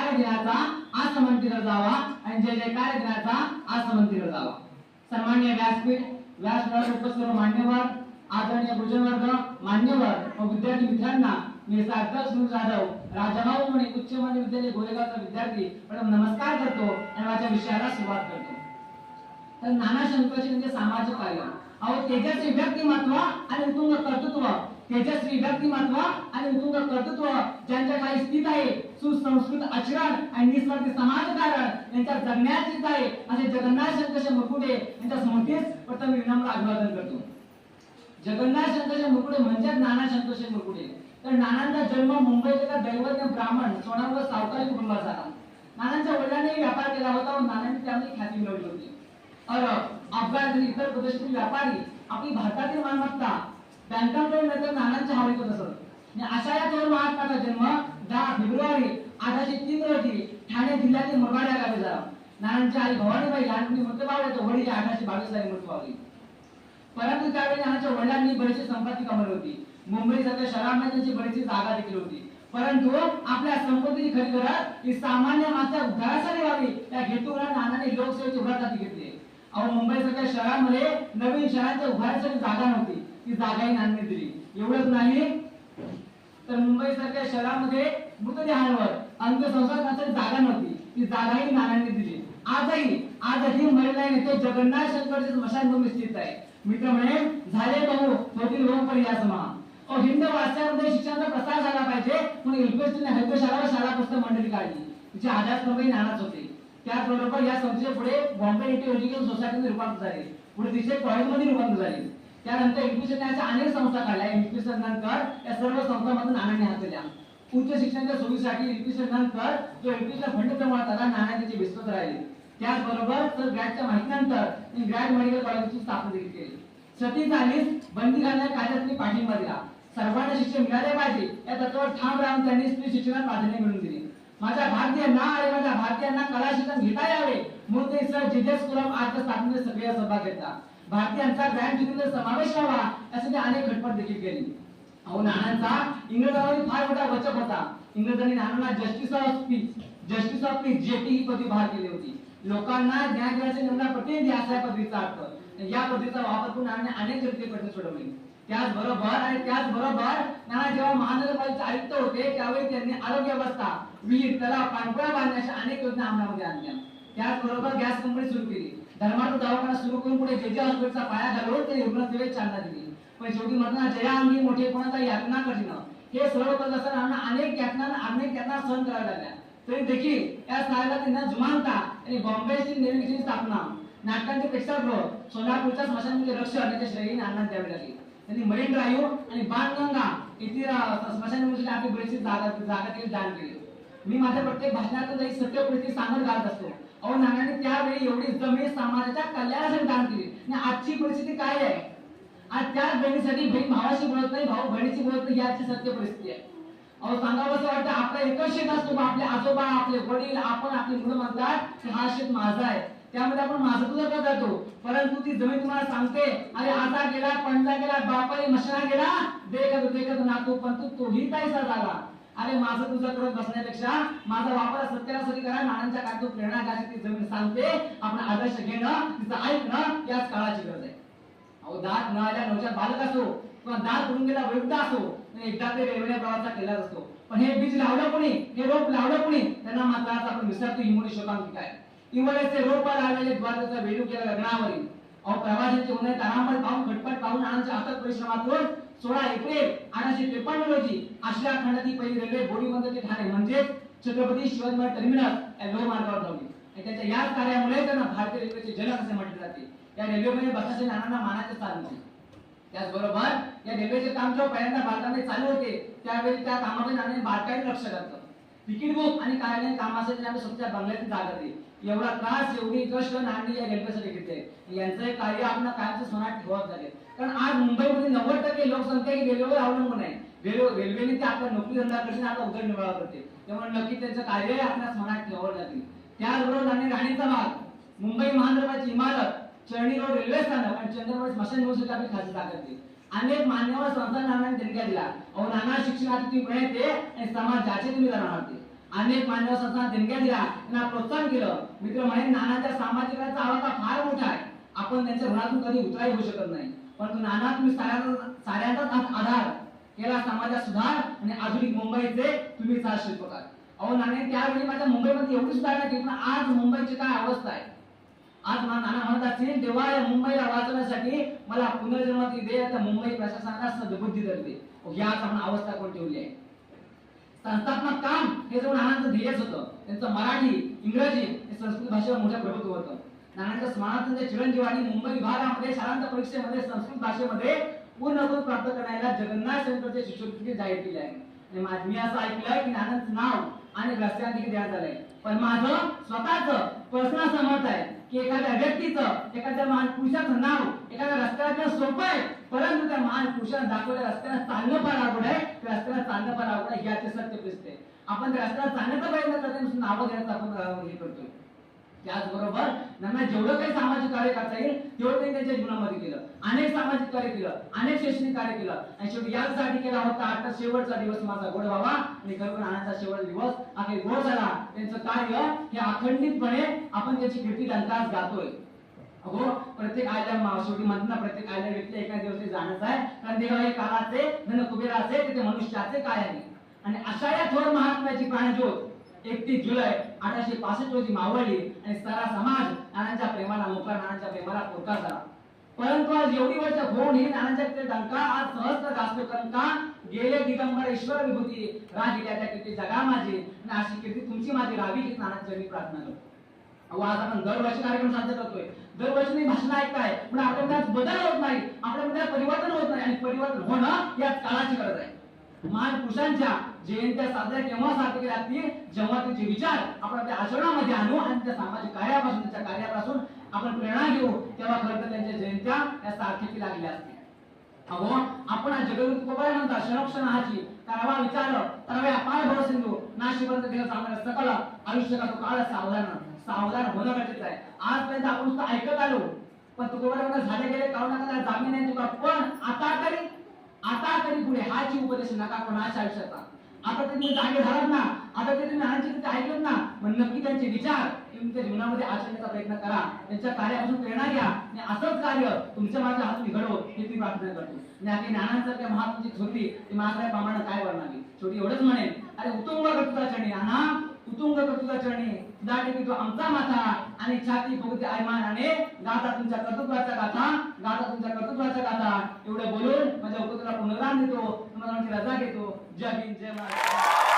कार्यदिनाचा दिनाचा जावा आणि जय जयकार दिनाचा आसमंतीर जावा. सन्मान्य व्यासपीठ व्यासपीठावर उपस्थित मान्यवर आदरणीय गुरुजनवर्ग मान्यवर व विद्यार्थी मित्रांना मी सार्थक सुनील जाधव राजाभाऊ म्हणे उच्च मान्य विद्यालय गोरेगावचा विद्यार्थी. पण नमस्कार करतो आणि माझ्या विषयाला सुरुवात करतो. तर नाना शंकरचे म्हणजे सामाजिक कार्य अहो तेजस्वी व्यक्तिमत्व आणि उत्तुंग कर्तृत्व तेजस्वी व्यक्तिमत्व आणि उत्तुंग कर्तृत्व ज्यांच्या काही स्थित आहे सुसंस्कृत आचरण आणि निस्वार्थी समाजकारण यांच्या जगण्याचीच आहे. असे जगन्नाथ शंकरच्या मुकुटे यांच्या स्मृतीस प्रथम विनम्र अभिवादन करतो. जगन्नाथ शंकरचे मुकुटे म्हणजे नाना शंकरचे मुकुटे. तर नानांचा जन्म मुंबईत एका दैवज्ञ ब्राह्मण सोनार व सावकारी कुटुंबात झाला. नानांच्या वडिलांनी व्यापार केला होता व नानांनी त्यामध्ये ख्याती मिळवली होती. अरब अफगाण इतर प्रदेशातील व्यापारी आपली भारतातील मालमत्ता बँकांकडे नंतर नानांच्या हवेत असत. आणि अशा या दोन महात्माचा जन्म दहा फेब्रुवारी अठराशे तीन रोजी ठाणे जिल्ह्यातील मुरबाड या गावी झाला. नानांची आई भवानीबाई लहानपणी मृत्यू पावले तर वडील अठराशे बावीस ला मृत्यू पावली. परंतु त्यावेळी नानाच्या वडिलांनी बरीचशी संपत्ती कमावली होती. मुंबई सध्या शहरामध्ये त्यांची बरीचशी जागा देखील होती. परंतु आपल्या संपत्तीची खरी गरज ही सामान्य माणसा उद्धारासाठी व्हावी या हेतूला नानाने लोकसेवेची उभारसाठी घेतली अहो मुंबई सध्या शहरामध्ये नवीन शहरांच्या उभारण्यासाठी जागा नव्हती. ती जागाही नांदणी दिली एवढंच नाही. तर मुंबई सारख्या शहरामध्ये मृतदेहांवर अंत्यसंस्कार करण्यासाठी जागा नव्हती. ती जागाही नारायणने दिली आजही आजही महिला नेते जगन्नाथ शंकरचे स्मशानभूमी स्थित आहे. मित्र म्हणे झाले बहु होतील बहु पण या समा हिंद वाचण्यामध्ये शिक्षणाचा प्रसार झाला पाहिजे म्हणून एलपीएसटीने हक्क शाळा शाळा पुस्तक मंडळी काढली. तिचे आधार स्तंभही नानाच होते. त्याचबरोबर या संस्थेच्या पुढे बॉम्बे नेटिव्ह एज्युकेशन सोसायटीने रूपांतर झाले. पुढे तिचे कॉलेजमध्ये रूपांतर झाले. त्यानंतर एज्युकेशन अशा अनेक संस्था काढल्या. एज्युकेशन नंतर या सर्व संस्थांमधून नानांनी हात दिल्या. उच्च शिक्षणाच्या सोयीसाठी एज्युकेशन नंतर जो एज्युकेशन फंड जमा झाला नाना त्याचे विस्तृत राहिले. त्याचबरोबर तर ग्रॅडच्या माहितीनंतर ग्रॅड मेडिकल कॉलेजची स्थापना देखील केली. सती चालीस बंदी घालण्या कायद्यात पाठिंबा दिला. सर्वांना शिक्षण मिळाले पाहिजे या तत्वावर ठाम राहून त्यांनी स्त्री शिक्षणात प्राधान्य मिळवून दिले. माझ्या भारतीयांना आणि माझ्या भारतीयांना कला शिक्षण घेता यावे म्हणून ते सर जिजेस कुलम आज स्थापनेत सक्रिय सहभाग घेतला. भारतीयांचा ग्रँड ज्युरीमध्ये समावेश व्हावा यासाठी अनेक खटपट देखील केली. अहो नानांचा इंग्रजांवर फार मोठा वचक होता. इंग्रजांनी नानांना justice of peace justice of peace JT ही पदवी बहाल केली होती. लोकांना ज्ञान देण्याचे नेमणा प्रतिनिधी असा या पदवीचा अर्थ. या पदवीचा वापर करून नानाने अनेक जनते प्रश्न सोडवले. त्याचबरोबर आणि त्याचबरोबर नाना जेव्हा महानगरपालिकेचे आयुक्त होते त्यावेळी त्यांनी आरोग्य व्यवस्था विहीर तलाव पाणपुळा बांधण्याच्या अनेक योजना अंमलामध्ये आणल्या. त्याचबरोबर गॅस कंपनी सुरू केली. धर्मार्थ दवाखाना सुरू करून पुढे जे जे हॉस्पिटलचा पाया घालून ते रुग्णसेवेत चालना दिली. पण शेवटी म्हणतात जया अंगी मोठेपणाचा यातना कठीण. हे सर्व करत असताना अनेक यातना अनेक यातना सहन कराव्या लागल्या. तरी देखील या स्थानाला त्यांना जुमानता आणि बॉम्बेची निर्मितीची स्थापना नाटकांचे प्रेक्षागृह सोलापूरच्या स्मशानभूमीचे रक्ष याच्या श्रेयी नाना द्यावी लागली. त्यांनी मरीन ड्राईव्ह आणि बाणगंगा येथील स्मशानभूमीसाठी आपली बरीचशी जागा जागा देखील दान केली. मी माझ्या प्रत्येक भाषणातून एक सत्य परिस्थिती सांगत घालत असतो. अहो नानाने त्यावेळी एवढी जमीन समाजाच्या कल्याणासाठी दान केली. आणि आजची परिस्थिती काय आहे? आज त्याच बहिणीसाठी बहीण भावाशी बोलत नाही भाऊ बहिणीशी बोलत नाही याची सत्य परिस्थिती आहे. अहो सांगावं असं वाटतं आपला एकच शेत असतो आपले आजोबा आपले वडील आपण आपली मुलं म्हणतात की हा शेत माझा आहे. त्यामध्ये आपण माझं तुझं करत जातो. परंतु ती जमीन तुम्हाला सांगते अरे आता गेला पंडला गेला बापाने मशना गेला देखत देखत नातू पण तू तोही पैसा झाला. अरे माझं तुझं करत बसण्यापेक्षा माझा वापर सत्यासाठी करा नानांच्या काय प्रेरणा घ्यायची ती जमीन सांगते. आपण आदर्श घेणं तिचं ऐकणं याच काळाची गरज आहे. अहो दात नळाच्या नवच्या बालक असो किंवा दात करून गेला वृद्ध असो एकदा ते रेल्वे प्रवासा केलाच असतो. पण हे बीज लावलं कोणी? हे रोप लावलं कोणी? त्यांना मात्र आपण विसरतो इमोनी शोकांकित काय इमोनीचे रोप लावलेले द्वारकाचा वेळू केला लग्नावरील अहो प्रवाशांचे उन्हाळे तारांबळ पाहून खटपट पाहून आनंदच्या अथक परिश्रमातून सोळा एप्रिल अठराशे त्रेपन्न रोजी आशिया खंडातील पहिली रेल्वे बोरीबंदर ते ठाणे म्हणजेच छत्रपती शिवाजी महाराज टर्मिनस या लोहमार्गावर धावली. आणि त्याच्या याच कार्यामुळे त्यांना भारतीय रेल्वेचे जनक असे म्हटले जाते. या रेल्वेमध्ये बसाचे नानांना मानाचे स्थान होते. त्याचबरोबर या रेल्वेचे काम जेव्हा पहिल्यांदा भारतामध्ये चालू होते त्यावेळी त्या कामाकडे नाणे बारकाईने लक्ष घातलं तिकीट बुक आणि कार्यालयीन कामासाठी आम्ही स्वतःच्या बंगल्यातून जागा एवढा त्रास एवढी कष्ट नाणी या रेल्वेसाठी घेते यांचं कार्य आपण कायमचं सोनात ठेवत झाले. कारण आज मुंबईमध्ये नव्वद टक्के लोकसंख्या ही रेल्वेवर अवलंबून आहे. रेल्वे रेल्वेने ते आपल्या नोकरी धंदा करते आपला उदरनिर्वाह करते त्यामुळे नक्की त्यांचं कार्य आपल्या मनात ठेवावं जाते त्याचबरोबर आणि राणीचा भाग मुंबई महानगरपालिकेची इमारत चरणी रोड रेल्वे स्थानक आणि चंद्रपूर स्मशान सुद्धा आपली खाती टाकली अनेक मान्यवर संस्थांना देणग्या दिला अहो नाना शिक्षणाची तुम्ही मिळते आणि समाजाचे तुम्ही जाणार होते अनेक मान्यवर संस्थांना देणग्या दिला त्यांना प्रोत्साहन केलं. मित्र म्हणे नानाच्या सामाजिकाचा आवाज फार मोठा आहे. आपण त्यांच्या ऋणातून कधी उतराही होऊ शकत नाही. परंतु नाना तुम्ही साऱ्याचा साऱ्यांचाच आधार केला समाजात सुधार आणि आधुनिक मुंबईचे तुम्ही चार शिल्पकार. अहो नाने त्यावेळी माझ्या मुंबईमध्ये एवढी सुधारणा केली पण आज मुंबईची काय अवस्था आहे? आज मला नाना म्हणत असतील तेव्हा या मुंबईला वाचवण्यासाठी मला पुनर्जन्माची दे त्या मुंबई प्रशासनाला सद्बुद्धी करते याच आपण अवस्था कोण ठेवली आहे? संस्थात्मक काम हे जवळ नानांचं ध्येयच होतं. त्यांचं मराठी इंग्रजी हे संस्कृत भाषेवर मोठं प्रभुत्व होतं. नानांच्या स्मरणार्थांच्या म्हणजे चिरंजीवानी मुंबई विभागामध्ये शाळांत परीक्षेमध्ये संस्कृत भाषेमध्ये पूर्ण गुण प्राप्त करायला जगन्नाथ सेंटरचे शिष्यवृत्ती जाहीर केली आहे. आणि मी असं ऐकलंय की नानांचं नाव आणि रस्त्यांची देण्यात आलंय पण माझं स्वतःच पर्सनल समर्थ आहे की एखाद्या व्यक्तीचं एखाद्या महान पुरुषाचं नाव एखाद्या रस्त्याचं सोपं आहे परंतु त्या महान पुरुषानं दाखवल्या रस्त्याला चालणं फार अवघड आहे. त्या रस्त्याला चालणं फार अवघड आहे याचे सत्य दिसते आपण त्या रस्त्याला चालण्याचा प्रयत्न करतो नावं देण्याचा आपण हे करतोय. त्याचबरोबर त्यांना जेवढं काही सामाजिक कार्य करता येईल तेवढं त्यांनी त्यांच्या जीवनामध्ये केलं. अनेक सामाजिक कार्य केलं अनेक शैक्षणिक कार्य केलं. आणि शेवटी यासाठी केला होता आता शेवटचा दिवस माझा गोड व्हावा आणि खरोखर आनंदाचा शेवटचा दिवस. अखेर गोड झाला. त्यांचं कार्य हे अखंडितपणे आपण त्याची कृती दंतास गातोय. अगो प्रत्येक आयल्या शेवटी म्हणतात ना प्रत्येक आयल्या व्यक्ती एका दिवशी जाणत आहे. कारण देवा हे काळाचे धन कुबेराचे तिथे मनुष्याचे काय आहे? आणि अशा या थोर महात्म्याची प्राणज्योत एकतीस जुलै अठराशे पासष्ट रोजी मावळली आणि सारा समाज नानांच्या प्रेमाला मोकार नानांच्या प्रेमाला पोकार झाला. परंतु आज एवढी वर्ष होऊन ही नानांच्या दंका आज सहस्त्र गाजतो कारण का गेले दिगंबर ईश्वर विभूती. राज त्या कीर्ती जगा माझी आणि अशी कीर्ती तुमची माझी राहावी ही नानांच्या मी प्रार्थना करतो. अहो आज आपण दरवर्षी कार्यक्रम साजरा करतोय. दरवर्षी मी भाषण ऐकताय. पण आपल्यामध्ये बदल होत नाही. आपल्या परिवर्तन होत नाही. आणि परिवर्तन होणं या काळाची गरज आहे. महान पुरुषांच्या जयंत्या साजऱ्या केव्हा साजरी केल्या जातील जेव्हा त्यांचे विचार आपण आपल्या आचरणामध्ये आणू आणि त्या सामाजिक कार्यापासून त्यांच्या कार्यापासून आपण प्रेरणा घेऊ तेव्हा खरं तर त्यांच्या जयंत्या या सार्थकी लागल्या असतील अहो आपण आज जगदूत कोबाय म्हणता क्षणक्षण हाची करावा विचार करावे अपाय भर सिंधू नाशिबंद देह सांगणार सकल आयुष्य का तो काळ सावधान सावधान होणं गरजेचं आहे. आजपर्यंत आपण नुसतं ऐकत आलो पण तुकोबाय म्हणता झाले गेले काढू नका जामीन नाही तुका पण आता तरी आता तरी पुढे हाची उपदेश नका कोणाच्या आयुष्याचा. आता ते तुम्ही जागे झालात ना आता ते तुम्ही आणायचे तिथे ऐकलं ना मग नक्की त्यांचे विचार तुमच्या जीवनामध्ये आचरण्याचा प्रयत्न करा. त्यांच्या कार्यापासून प्रेरणा घ्या. आणि असंच कार्य तुमच्या माझ्या हातून घडव हे ती प्रार्थना करतो. आणि आपली ज्ञानांसारख्या महात्माची छोटी ती माझ्या प्रमाणे काय वर्णावी छोटी एवढंच म्हणेल अरे उतुंग कर्तुका चरणी आणा उतुंग कर्तुका चरणी दाटे की तो आमचा माथा आणि छाती भोगते आयमानाने गाता तुमच्या कर्तृत्वाचा गाथा गाता तुमच्या कर्तृत्वाचा गाथा. एवढं बोलून माझ्या उपक्रमाला पुनराम देतो. तुम्हाला रजा घेतो. జై హింద్ జై